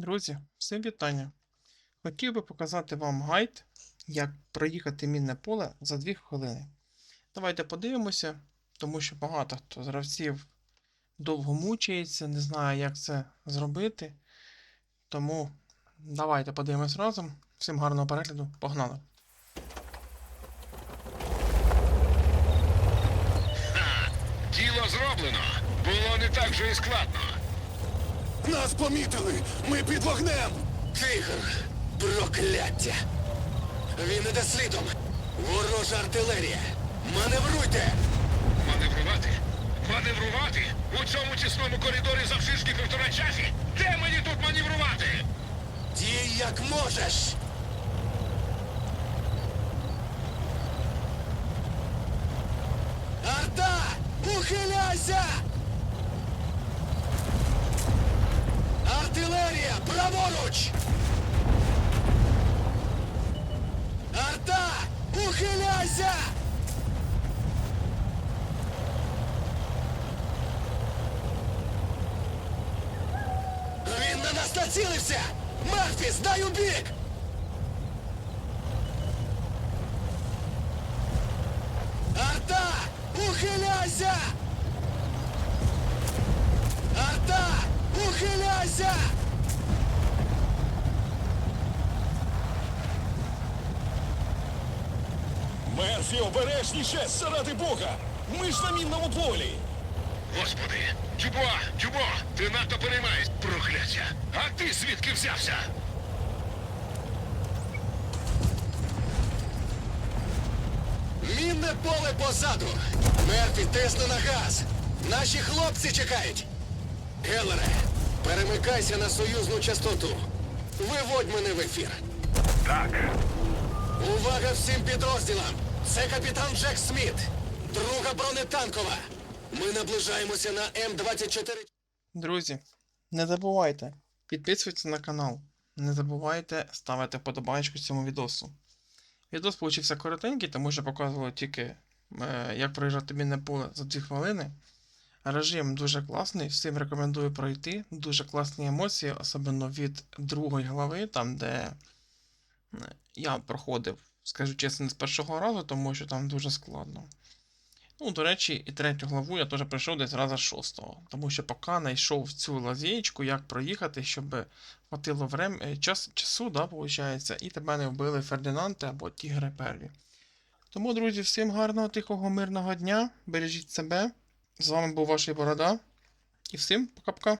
Друзі, всім вітання! Хотів би показати вам гайд, як проїхати мінне поле за 2 хвилини. Давайте подивимося, тому що багато хто з гравців довго мучається, не знає, як це зробити. Тому давайте подивимось разом. Всім гарного перегляду, погнали! Ха, діло зроблено. Було не так же і складно. Нас помітили! Ми під вогнем! Тигр! Прокляття! Він іде слідом! Ворожа артилерія! Маневруйте! Маневрувати? Маневрувати? У цьому тісному коридорі завжди півтора часі? Де мені тут маневрувати? Дій як можеш! Артилерія! Праворуч! Арта! Ухиляйся! Він на нас націлився! Мерфі, здай у бік! Арта! Ухиляйся! Арта! Ухиляйся! Мерфі, обережніше! Заради Бога! Ми ж на мінному полі! Господи! Дюбуа! Дюбуа! Ти надто переймаєш, прокляття! А ти звідки взявся? Мінне поле позаду! Мерфі, тисни на газ! Наші хлопці чекають! Гелере, перемикайся на союзну частоту. Виводь мене в ефір. Так. Увага всім підрозділам! Це капітан Джек Сміт, друга бронетанкова. Ми наближаємося на М24. Друзі, не забувайте підписуватися на канал. Не забувайте ставити вподобайку цьому відосу. Відос получився коротенький, тому що показувало тільки, е, як проїжджати мінне поле за 2 хвилини. Режим дуже класний, всім рекомендую пройти. Дуже класні емоції, особливо від другої глави, там де я проходив, скажу чесно, не з першого разу, тому що там дуже складно. Ну, до речі, і третю главу я теж пройшов десь раза шостого, тому що поки знайшов цю лазєчку, як проїхати, щоб хватило врем... е, час... часу, да, виходить, і тебе не вбили Фердинанти або Тігри перві. Тому, друзі, всім гарного, тихого, мирного дня, бережіть себе. З вами був ваш Борода. І всім пока-пока.